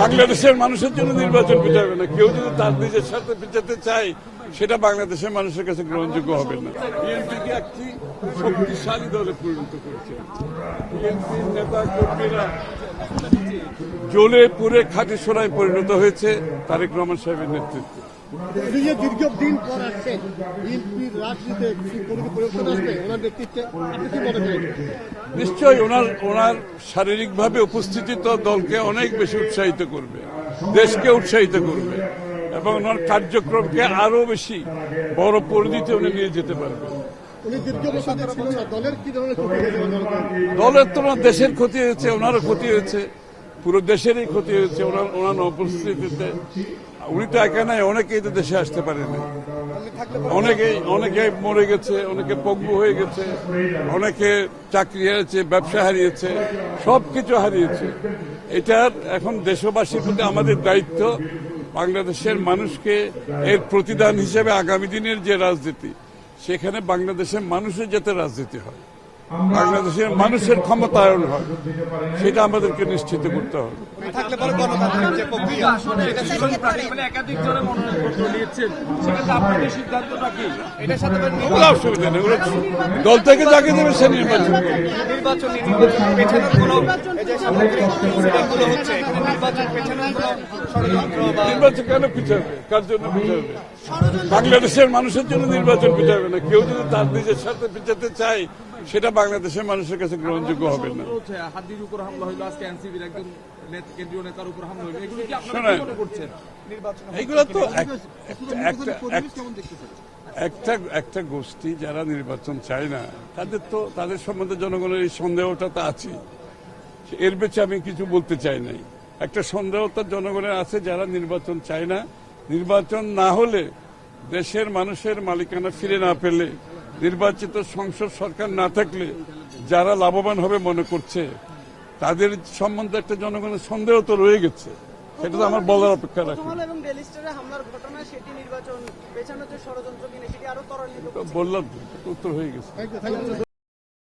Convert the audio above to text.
বাংলাদেশের মানুষের জন্য নির্বাচন পিটাবে না। কেউ যদি তার নিজের সাথে বিচারতে চায়, সেটা বাংলাদেশের মানুষের কাছে গ্রহণযোগ্য হবে না। বিএনপিকে একটি শক্তিশালী দলে পরিণত করেছে। বিএনপির নেতা কর্মীরা জ্বলে পুরে খাটি সোনায় পরিণত হয়েছে তারেক রহমান সাহেবের নেতৃত্বে। উনি দীর্ঘদিন পর আসছেন রাজনীতিতে কি কোনো কি পরিবর্তন আসবে ওনার নিশ্চয়ই ওনার ওনার শারীরিকভাবে উপস্থিতি তো দলকে অনেক বেশি উৎসাহিত করবে দেশকে উৎসাহিত করবে এবং ওনার কার্যক্রমকে আরও বেশি বড় পরিধিতে উনি নিয়ে যেতে পারবে। উনি দীর্ঘ বছর ধরে ছিলেন না দলের কি ধরনের ক্ষতি হয়েছে বলে করেন? দলের তো দেশের ক্ষতি হয়েছে ওনারও ক্ষতি হয়েছে। পুরো দেশেরই ক্ষতি হয়েছে ওনার ওনার উপস্থিতিতে উনি তো একা নাই, অনেকেই তো দেশে আসতে পারেনি অনেকেই অনেকে মরে গেছে, অনেকে পঙ্গু হয়ে গেছে, অনেকে চাকরি হারিয়েছে, ব্যবসা হারিয়েছে সব কিছু হারিয়েছে। এটার এখন দেশবাসীর প্রতি আমাদের দায়িত্ব, বাংলাদেশের মানুষকে এর প্রতিদান হিসেবে আগামী দিনের যে রাজনীতি, সেখানে বাংলাদেশের মানুষের যাতে রাজনীতি হয়। বাংলাদেশের মানুষের ক্ষমতায়ন হয়। সেটা আমাদেরকে নিশ্চিত করতে হবে। মানে অসুবিধা নেই দল থেকে যাকে দেবে সে নির্বাচন নির্বাচন কেন পিছাবে? কার জন্য পিছাবে? বাংলাদেশের মানুষের জন্য নির্বাচন পিছাবে না। কেউ যদি তার নিজের সাথে পিছাতে চায় সেটা বাংলাদেশের মানুষের কাছে গ্রহণযোগ্য হবে না। হাদির উপর হামলা হইল আজকে এনসিবির একজন কেন্দ্রীয় নেতার উপর হামলা হইল। এগুলো কি আপনারা শোনেন। কি করছেন? এইগুলো তো একটা একটা- একটা একটা গোষ্ঠী যারা নির্বাচন চায় না তাদের তো তাদের সম্বন্ধে জনগণের এই সন্দেহটা তো আছে এর বেঁচে আমি কিছু বলতে চাই নাই। একটা সন্দেহ তো জনগণের আছে যারা নির্বাচন চায় না। নির্বাচন না হলে দেশের মানুষের মালিকানা ফিরে না পেলে নির্বাচিত সংসদ সরকার না থাকলে যারা লাভবান হবে মনে করছে তাদের সম্বন্ধে একটা জনগণের সন্দেহ তো রয়ে গেছে। সেটা তো আমার বলার অপেক্ষা রাখি। কৌতূহল এবং ডেলিস্টারে হামলার ঘটনা সেটি নির্বাচন পেছানোর যে ষড়যন্ত্র কিনে সেটি আরও ত্বরান্বিত বললাম উত্তর হয়ে গেছে।